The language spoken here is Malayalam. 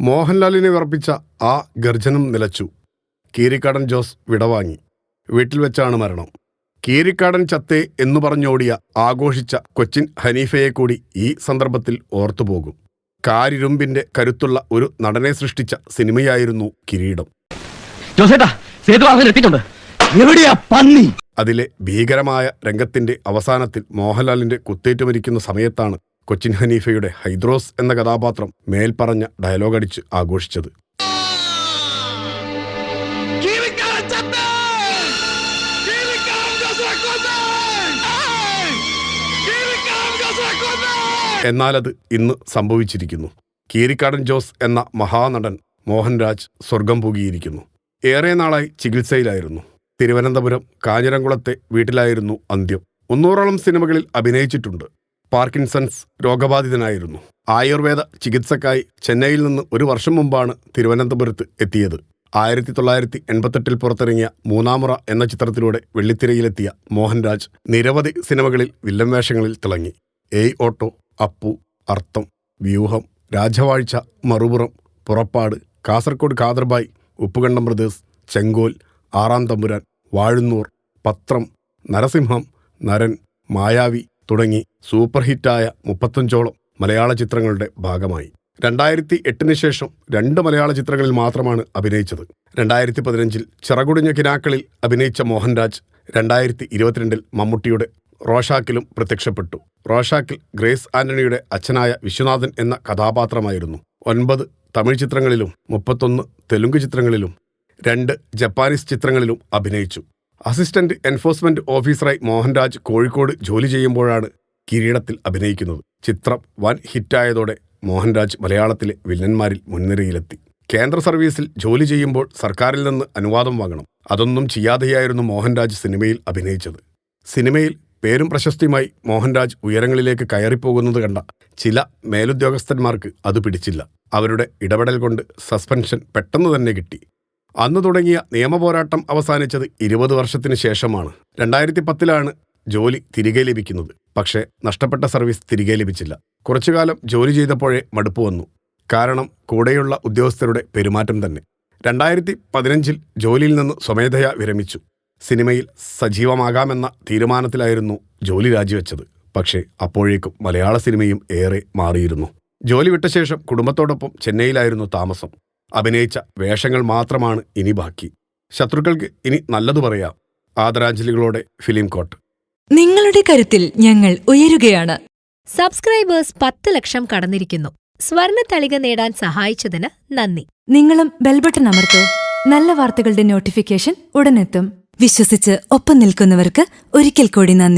മോഹൻലാലിനെ വിറപ്പിച്ച ആ ഗർജനം നിലച്ചു. കീരിക്കാടൻ ജോസ് വിടവാങ്ങി. വീട്ടിൽ വെച്ചാണ് മരണം. കീരിക്കാടൻ ചത്തേ എന്നു പറഞ്ഞോടിയ ആഘോഷിച്ച കൊച്ചിൻ ഹനീഫയെ കൂടി ഈ സന്ദർഭത്തിൽ ഓർത്തുപോകും കാരിരുമ്പിന്റെ കരുത്തുള്ള ഒരു നടനെ സൃഷ്ടിച്ച സിനിമയായിരുന്നു കിരീടം. അതിലെ ഭീകരമായ രംഗത്തിന്റെ അവസാനത്തിൽ മോഹൻലാലിന്റെ കുത്തേറ്റ് മരിക്കുന്ന സമയത്താണ് കൊച്ചിൻ ഹനീഫയുടെ ഹൈദ്രോസ് എന്ന കഥാപാത്രം മേൽപ്പറഞ്ഞ ഡയലോഗ് അടിച്ച് ആഘോഷിച്ചത് എന്നാലത് ഇന്ന് സംഭവിച്ചിരിക്കുന്നു. കീരിക്കാടൻ ജോസ് എന്ന മഹാനടൻ മോഹൻരാജ് സ്വർഗം പൂകിയിരിക്കുന്നു. ഏറെ നാളായി ചികിത്സയിലായിരുന്നു. തിരുവനന്തപുരം കാഞ്ഞിരംകുളത്തെ വീട്ടിലായിരുന്നു അന്ത്യം. മുന്നൂറോളം സിനിമകളിൽ അഭിനയിച്ചിട്ടുണ്ട്. പാർക്കിൻസൺസ് രോഗബാധിതനായിരുന്നു. ആയുർവേദ ചികിത്സക്കായി ചെന്നൈയിൽ നിന്ന് ഒരു വർഷം മുമ്പാണ് തിരുവനന്തപുരത്ത് എത്തിയത്. ആയിരത്തി തൊള്ളായിരത്തി എൺപത്തെട്ടിൽ പുറത്തിറങ്ങിയ മൂന്നാമുറ എന്ന ചിത്രത്തിലൂടെ വെള്ളിത്തിരയിലെത്തിയ മോഹൻരാജ് നിരവധി സിനിമകളിൽ വില്ലൻ വേഷങ്ങളിൽ തിളങ്ങി. ഏയ് ഓട്ടോ അപ്പു അർത്ഥം വ്യൂഹം രാജവാഴ്ച മറുപുറം പുറപ്പാട് കാസർഗോഡ് കാദർബായ് ഉപ്പുകണ്ടം ബ്രദേഴ്സ് ചെങ്കോൽ ആറാം തമ്പുരാൻ വാഴുന്നൂർ പത്രം നരസിംഹം നരൻ മായാവി തുടങ്ങി സൂപ്പർ ഹിറ്റായ മുപ്പത്തഞ്ചോളം മലയാള ചിത്രങ്ങളുടെ ഭാഗമായി. രണ്ടായിരത്തി എട്ടിന് ശേഷം രണ്ട് മലയാള ചിത്രങ്ങളിൽ മാത്രമാണ് അഭിനയിച്ചത്. രണ്ടായിരത്തി പതിനഞ്ചിൽ ചിറകുടിഞ്ഞ കിനാക്കളിൽ അഭിനയിച്ച മോഹൻരാജ് രണ്ടായിരത്തി ഇരുപത്തിരണ്ടിൽ മമ്മൂട്ടിയുടെ റോഷാക്കിലും പ്രത്യക്ഷപ്പെട്ടു. റോഷാക്കിൽ ഗ്രേസ് ആന്റണിയുടെ അച്ഛനായ വിശ്വനാഥൻ എന്ന കഥാപാത്രമായിരുന്നു. ഒൻപത് തമിഴ് ചിത്രങ്ങളിലും മുപ്പത്തൊന്ന് തെലുങ്ക് ചിത്രങ്ങളിലും രണ്ട് ജപ്പാനീസ് ചിത്രങ്ങളിലും അഭിനയിച്ചു. അസിസ്റ്റന്റ് എൻഫോഴ്സ്മെന്റ് ഓഫീസറായി മോഹൻരാജ് കോഴിക്കോട് ജോലി ചെയ്യുമ്പോഴാണ് കിരീടത്തിൽ അഭിനയിക്കുന്നത്. ചിത്രം വൻ ഹിറ്റായതോടെ മോഹൻരാജ് മലയാളത്തിലെ വില്ലന്മാരിൽ മുൻനിരയിലെത്തി. കേന്ദ്ര സർവീസിൽ ജോലി ചെയ്യുമ്പോൾ സർക്കാരിൽ നിന്ന് അനുവാദം വാങ്ങണം. അതൊന്നും ചെയ്യാതെയായിരുന്നു മോഹൻരാജ് സിനിമയിൽ അഭിനയിച്ചത്. സിനിമയിൽ പേരും പ്രശസ്തിയുമായി മോഹൻരാജ് ഉയരങ്ങളിലേക്ക് കയറിപ്പോകുന്നത് കണ്ട ചില മേലുദ്യോഗസ്ഥന്മാർക്ക് അത് പിടിച്ചില്ല. അവരുടെ ഇടപെടൽ കൊണ്ട് സസ്പെൻഷൻ പെട്ടെന്ന് തന്നെ കിട്ടി. അന്ന് തുടങ്ങിയ നിയമപോരാട്ടം അവസാനിച്ചത് ഇരുപത് വർഷത്തിന് ശേഷമാണ്. രണ്ടായിരത്തി പത്തിലാണ് ജോലി തിരികെ ലഭിക്കുന്നത്. പക്ഷേ നഷ്ടപ്പെട്ട സർവീസ് തിരികെ ലഭിച്ചില്ല. കുറച്ചുകാലം ജോലി ചെയ്തപ്പോഴേ മടുപ്പ് വന്നു. കാരണം കൂടെയുള്ള ഉദ്യോഗസ്ഥരുടെ പെരുമാറ്റം തന്നെ. രണ്ടായിരത്തി പതിനഞ്ചിൽ ജോലിയിൽ നിന്ന് സ്വമേധയാ വിരമിച്ചു. സിനിമയിൽ സജീവമാകാമെന്ന തീരുമാനത്തിലായിരുന്നു ജോലി രാജിവെച്ചത്. പക്ഷേ അപ്പോഴേക്കും മലയാള സിനിമയും ഏറെ മാറിയിരുന്നു. ജോലി വിട്ട ശേഷം കുടുംബത്തോടൊപ്പം ചെന്നൈയിലായിരുന്നു താമസം. അഭിനയിച്ച വേഷങ്ങൾ മാത്രമാണ് ഇനി ബാക്കി. ശത്രുക്കൾക്ക് ഇനി നല്ലതു പറയാം. ആദരാഞ്ജലികളോടെ ഫിലിം കോട്ട്. നിങ്ങളുടെ കരുത്തിൽ ഞങ്ങൾ ഉയരുകയാണ്. സബ്സ്ക്രൈബേഴ്സ് പത്ത് ലക്ഷം കടന്നിരിക്കുന്നു. സ്വർണ തളിക നേടാൻ സഹായിച്ചതിന് നന്ദി. നിങ്ങളും ബെൽബട്ടൺ അമർത്തോ. നല്ല വാർത്തകളുടെ നോട്ടിഫിക്കേഷൻ ഉടനെത്തും. വിശ്വസിച്ച് ഒപ്പം നിൽക്കുന്നവർക്ക് ഒരിക്കൽ കൂടി നന്ദി.